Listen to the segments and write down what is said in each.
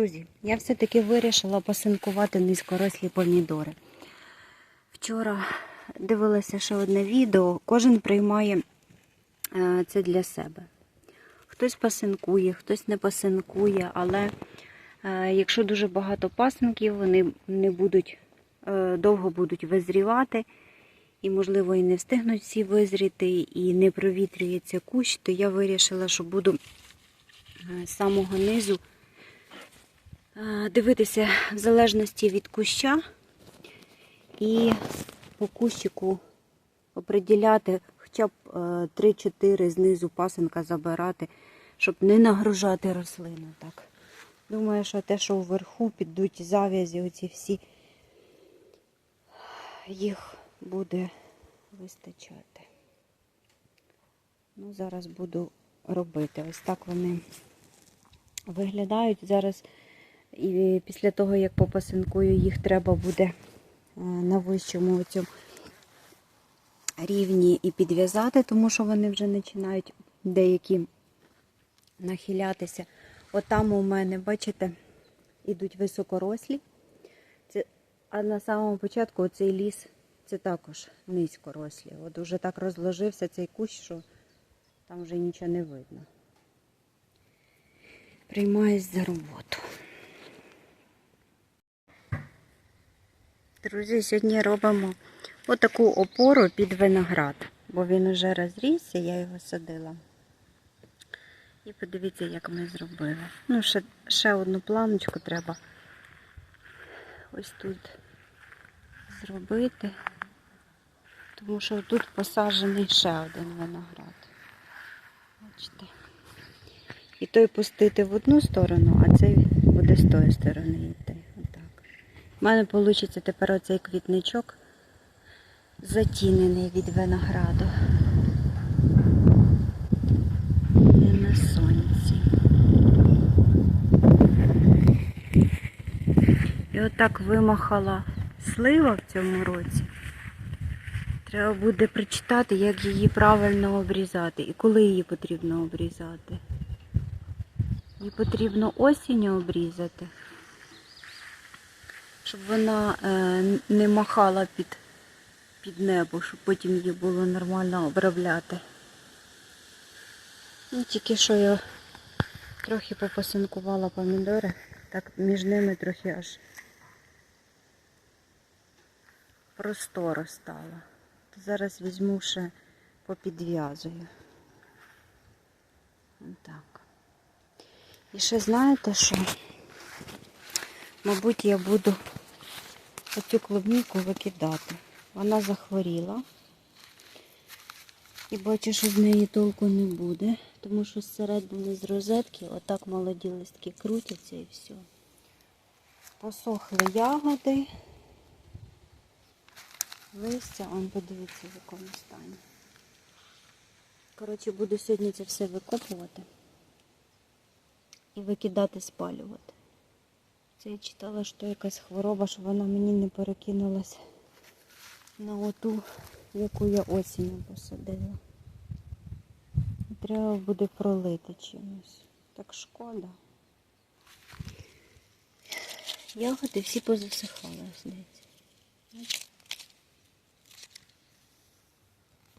Друзі, я все-таки вирішила посинкувати низькорослі помідори. Вчора дивилася ще одне відео. Кожен приймає е, це для себе. Хтось пасинкує, хтось не пасинкує, але е, якщо дуже багато пасинків, вони не будуть е, довго будуть визрівати, і, можливо, і не встигнуть всі визріти, і не провітрюється кущ, то я вирішила, що буду з самого низу дивитися в залежності від куща і по кущику оприділяти хоча б е, 3-4 знизу пасинка забирати, щоб не нагружати рослину. Так. Думаю, що те, що вверху підуть зав'язі, оці всі, їх буде вистачати. Ну, зараз буду робити. Ось так вони виглядають. Зараз і після того, як попасинкую, їх треба буде е, на вищому цьому рівні і підв'язати, тому що вони вже починають деякі нахилятися. Отам у мене, бачите, ідуть високорослі. Це, а на самому початку цей ліс це також низькорослі. От уже так розложився цей кущ, що там вже нічого не видно. Приймаюсь за роботу. Друзі, сьогодні робимо отаку опору під виноград, бо він вже розрісся, я його садила. І подивіться, як ми зробили. Ну, ще, ще одну планочку треба ось тут зробити, тому що тут посаджений ще один виноград. Бачите. І той пустити в одну сторону, а цей буде з тої сторони. У мене вийде тепер оцей квітничок затінений від винограду. Не на сонці. І отак вимахала слива в цьому році. Треба буде прочитати, як її правильно обрізати і коли її потрібно обрізати. Її потрібно осінню обрізати, щоб вона е, не махала під, під небо, щоб потім її було нормально обробляти. Ну, тільки що я трохи попасинкувала помідори, так між ними трохи аж просторо стало. То зараз візьму ще попідв'язую. Так. І ще знаєте що? Мабуть, я буду оцю клубніку викидати. Вона захворіла. І бачу, що з неї толку не буде, тому що зсередини з розетки отак молоді листки крутяться і все. Посохли ягоди. Листя, он подивіться, в якому стані. Коротше, буду сьогодні це все викопувати і викидати, спалювати. Це я читала, що якась хвороба, що вона мені не перекинулася на оту, яку я осінню посадила. Треба буде пролити чимось. Так шкода. Ягоди всі позасихали, здається.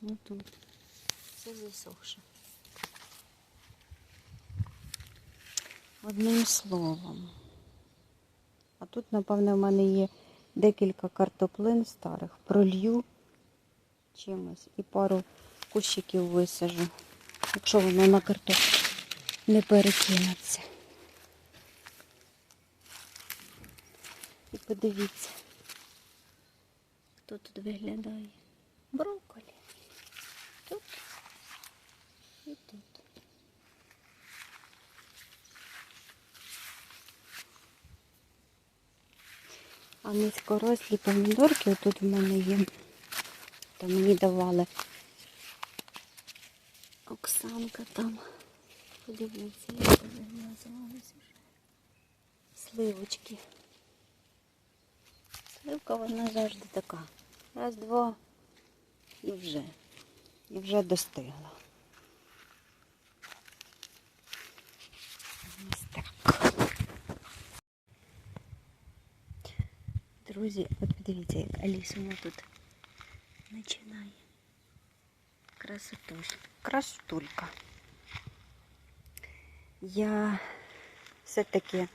Ну тут все засохше. Одним словом. А тут, напевне, в мене є декілька картоплин старих. Пролью чимось і пару кущиків висажу, якщо воно на картоплю не перекинеться. І подивіться, хто тут виглядає. Брокколі. Тут і тут. А низькорослі помідорки, отут в мене є. Там мені давали Оксанка там. Подивіться, як вони називалися вже. Сливочки. Сливка вона завжди така. Раз, два і вже. І вже достигла. Ось так. Друзі, от подивіться, як Алісума тут починає. Красотуль. Красотулька. Я все-таки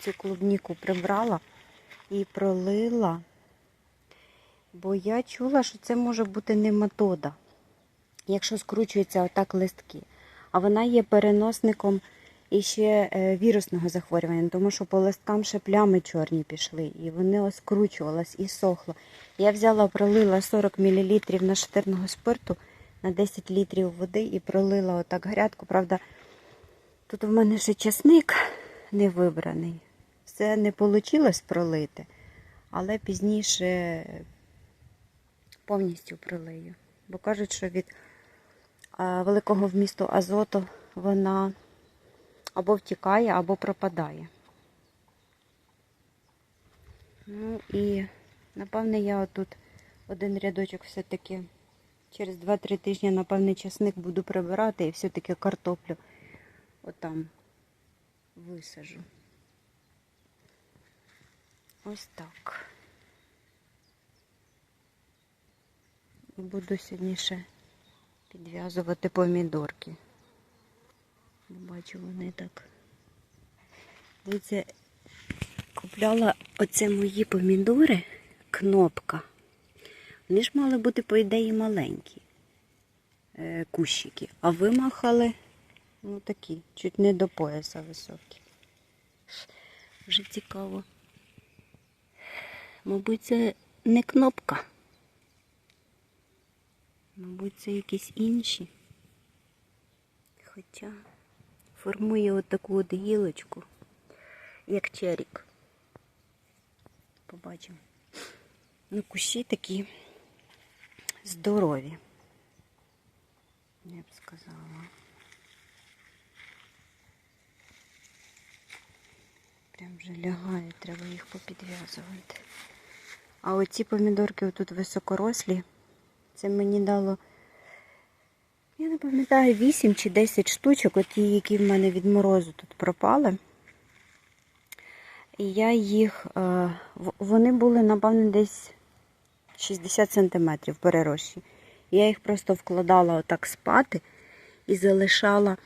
цю клубніку прибрала і пролила, бо я чула, що це може бути нематода, якщо скручуються отак листки. А вона є переносником іще е, вірусного захворювання, тому що по листкам ще плями чорні пішли, і вони ось і сохло. Я взяла, пролила 40 мл нашатирного спирту на 10 літрів води і пролила отак грядку. Правда, тут в мене ще часник не вибраний. Все не вийшло пролити, але пізніше повністю пролию. Бо кажуть, що від великого вмісту азоту вона або втікає, або пропадає. Ну і, напевне, я отут один рядочок все-таки через 2-3 тижні, напевне, часник буду прибирати і все-таки картоплю отам висажу. Ось так. Буду сьогодні ще підв'язувати помідорки. Бачу, вони так. Дивіться, купляла оце мої помідори, кнопка. Вони ж мали бути, по ідеї, маленькі е, кущики, а вимахали ну такі, чуть не до пояса високі. Вже цікаво. Мабуть, це не кнопка. Мабуть, це якісь інші. Хоча формує отаку от гілочку, як черік. Побачимо. Ну, кущі такі здорові. Я б сказала. Прям вже лягають, треба їх попідв'язувати. А оці помідорки отут високорослі. Це мені дало, пам'ятаю, 8 чи 10 штучок, от ті, які в мене від морозу тут пропали. І я їх, е, вони були, напевно, десь 60 сантиметрів перерощі. Я їх просто вкладала отак спати і залишала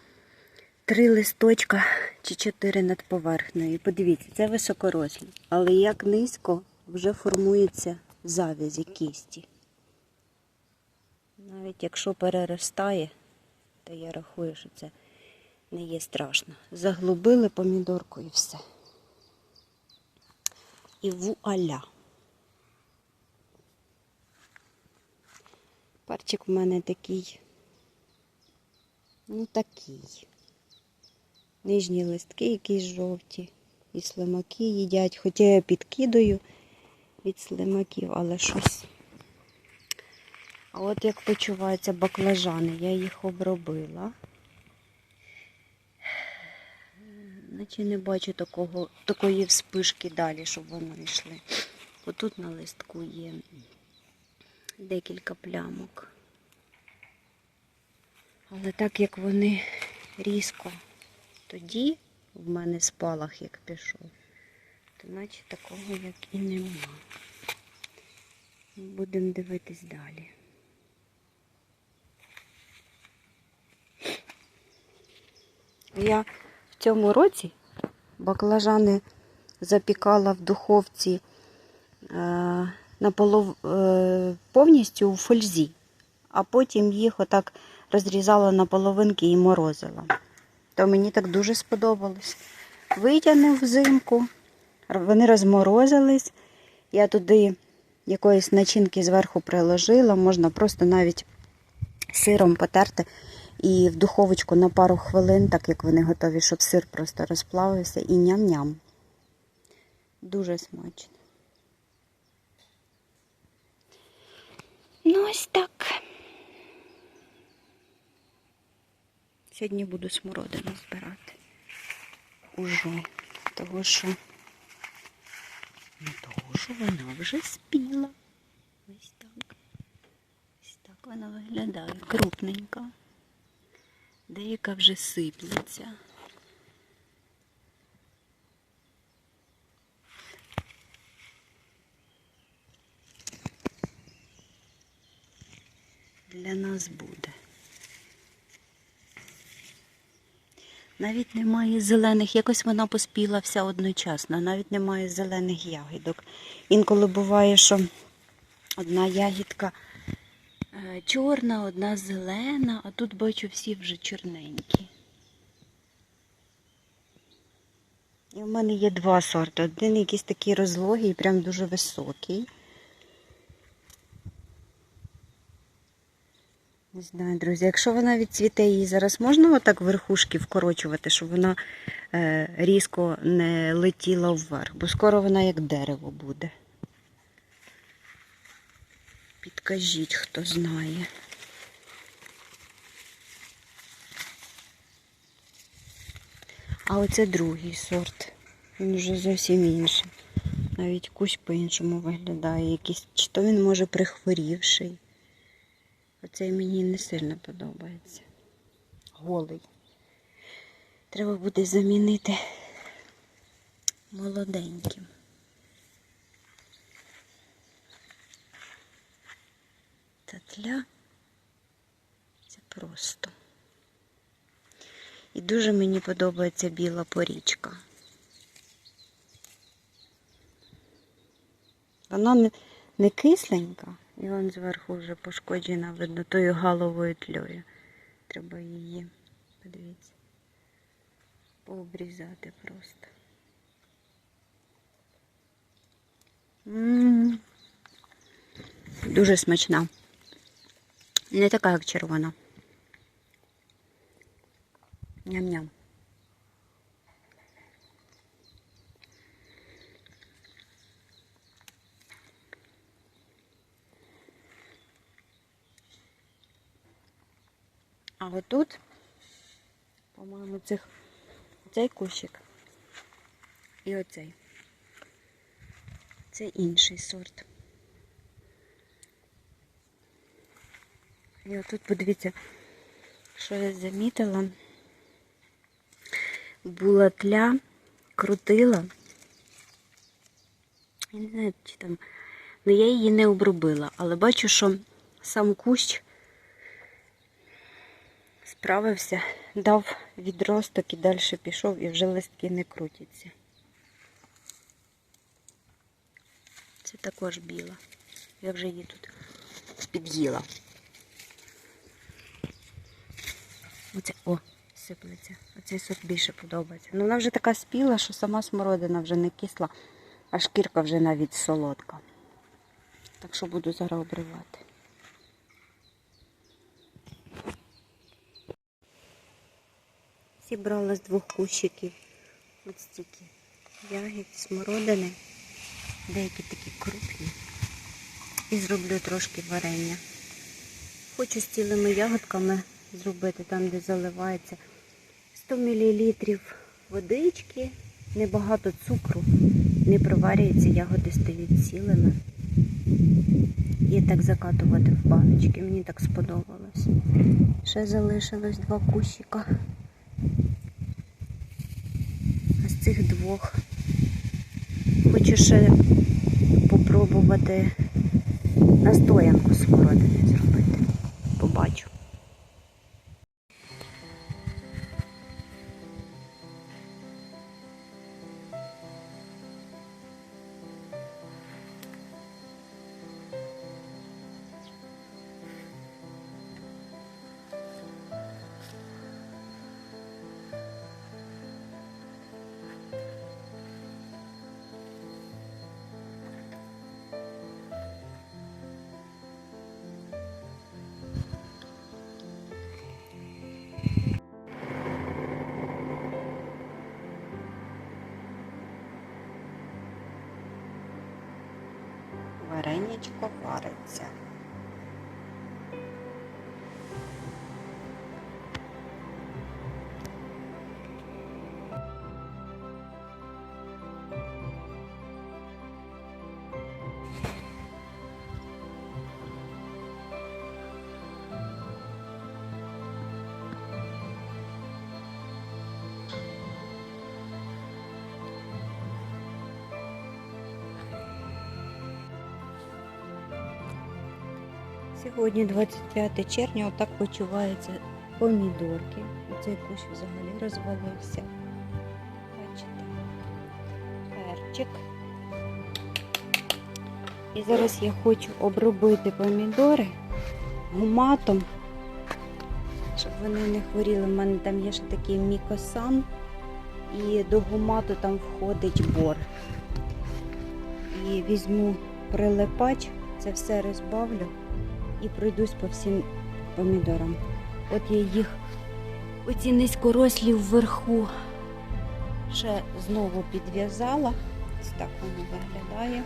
три листочка чи чотири над поверхнею. Подивіться, це високорослі. Але як низько вже формується завязі кісті. Навіть якщо переростає, то я рахую, що це не є страшно. Заглубили помідорку і все. І вуаля. Парчик в мене такий, ну такий. Нижні листки якісь жовті. І слимаки їдять. Хоча я підкидаю від слимаків, але щось. А от як почуваються баклажани, я їх обробила. Наче не бачу такого, такої вспишки далі, щоб вони йшли. Отут на листку є декілька плямок. Але так як вони різко тоді в мене спалах як пішов, то наче такого як і нема. Будемо дивитись далі. Я в цьому році баклажани запікала в духовці е, наполов, е, повністю у фользі, а потім їх отак розрізала на половинки і морозила. То мені так дуже сподобалось. Витягнув взимку, вони розморозились. Я туди якоїсь начинки зверху приложила, можна просто навіть сиром потерти і в духовочку на пару хвилин, так як вони готові, щоб сир просто розплавився і ням-ням. Дуже смачно. Ну, ось так. Сьогодні буду смородину збирати. Уже. Того, що ну, того, що вона вже спіла. Ось так. Ось так вона виглядає. Крупненька. Деяка вже сиплеться. Для нас буде. Навіть немає зелених, якось вона поспіла вся одночасно, навіть немає зелених ягідок. Інколи буває, що одна ягідка чорна, одна зелена, а тут бачу всі вже чорненькі. І в мене є два сорти. Один якийсь такий розлогий, прям дуже високий. Не знаю, друзі, якщо вона відцвіте її зараз можна отак верхушки вкорочувати, щоб вона е, різко не летіла вверх, бо скоро вона як дерево буде. Підкажіть, хто знає. А оце другий сорт. Він вже зовсім інший. Навіть кущ по-іншому виглядає. Якийсь, чи то він може прихворівший. Оцей мені не сильно подобається. Голий. Треба буде замінити молоденьким. Татля. Це просто. І дуже мені подобається біла порічка. Вона не, кисленька, і вон зверху вже пошкоджена, видно, тою галовою тлею. Треба її, подивіться, пообрізати просто. М. Дуже смачна. Не така, як червона. Ням-ням. А отут, по-моєму, цих цей кущик і оцей. Це інший сорт. І отут подивіться, що я замітила. Була тля, крутила. Я не знаю, чи там. Ну я її не обробила, але бачу, що сам кущ справився, дав відросток і далі пішов, і вже листки не крутяться. Це також біла. Я вже її тут під'їла. Оце, о, сиплеться. Оцей сорт більше подобається. Ну вона вже така спіла, що сама смородина вже не кисла, а шкірка вже навіть солодка. Так що буду зараз обривати. Зібрала з двох кущиків ось стільки ягід, смородини, деякі такі крупні. І зроблю трошки варення. Хочу з цілими ягодками зробити там, де заливається 100 мл водички, небагато цукру, не проварюється, ягоди стають цілими. І так закатувати в баночки. Мені так сподобалось. Ще залишилось два кущика. А з цих двох хочу ще попробувати настоянку смородини зробити. Побачу. Вареничко вариться. Сьогодні 25 червня, отак почуваються помідорки. Оцей кущ взагалі розвалився. Бачите? Перчик. І зараз я хочу обробити помідори гуматом, щоб вони не хворіли. У мене там є ще такий мікосан, і до гумату там входить бор. І візьму прилипач, це все розбавлю і пройдусь по всім помідорам. От я їх оці низькорослі вверху ще знову підв'язала. Ось так воно виглядає.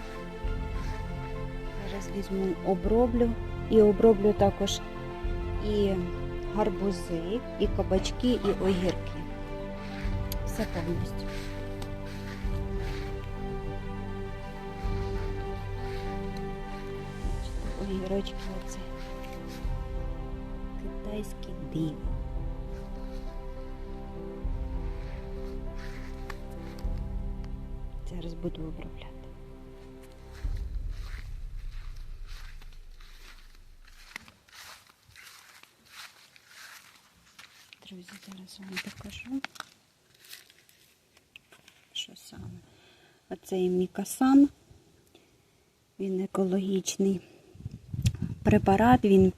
Зараз візьму, оброблю і оброблю також і гарбузи, і кабачки, і огірки. Все повністю. Огірочки диво. Зараз буду обробляти. Друзі, зараз вам покажу. Що саме? Оцей мікасан. Він екологічний препарат, він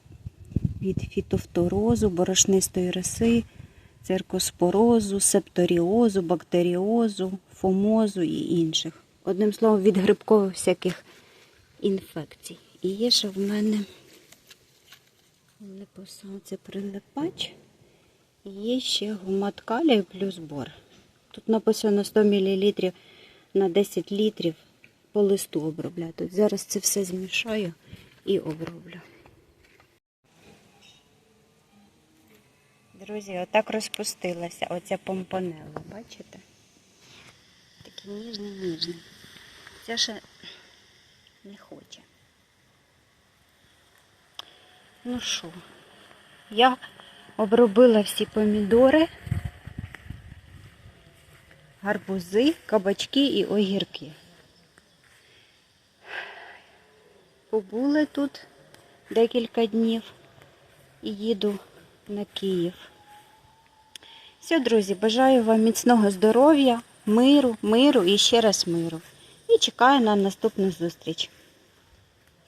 від фітофторозу, борошнистої роси, циркоспорозу, септоріозу, бактеріозу, фомозу і інших. Одним словом, від грибкових всяких інфекцій. І є ще в мене це прилипач. Є ще гумат калію плюс бор. Тут написано 100 мл на 10 літрів по листу обробляти. Зараз це все змішаю і оброблю. Друзі, отак розпустилася оця помпонела, бачите? Такий ніжний, ніжний. Це ще не хоче. Ну що, я обробила всі помідори, гарбузи, кабачки і огірки. Побули тут декілька днів і їду на Київ. Все, друзі, бажаю вам міцного здоров'я, миру, миру і ще раз миру. І чекаю на наступну зустріч.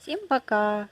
Всім пока!